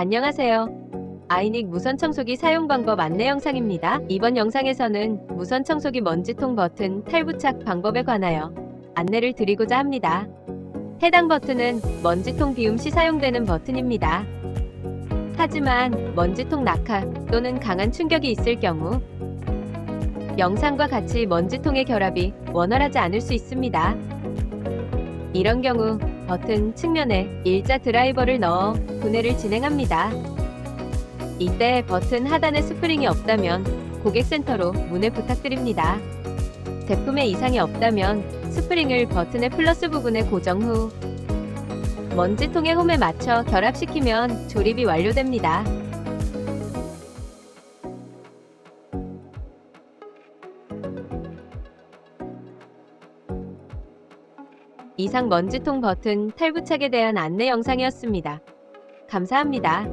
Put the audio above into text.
안녕하세요. 아이닉 무선 청소기 사용 방법 안내 영상입니다. 이번 영상에서는 무선 청소기 먼지통 버튼 탈부착 방법에 관하여 안내를 드리고자 합니다. 해당 버튼은 먼지통 비움 시 사용되는 버튼입니다. 하지만 먼지통 낙하 또는 강한 충격이 있을 경우 영상과 같이 먼지통의 결합이 원활하지 않을 수 있습니다. 이런 경우 버튼 측면에 일자 드라이버를 넣어 분해를 진행합니다. 이때 버튼 하단에 스프링이 없다면 고객센터로 문의 부탁드립니다. 제품에 이상이 없다면 스프링을 버튼의 플러스 부분에 고정 후 먼지통의 홈에 맞춰 결합시키면 조립이 완료됩니다. 이상 먼지통 버튼 탈부착에 대한 안내 영상이었습니다. 감사합니다.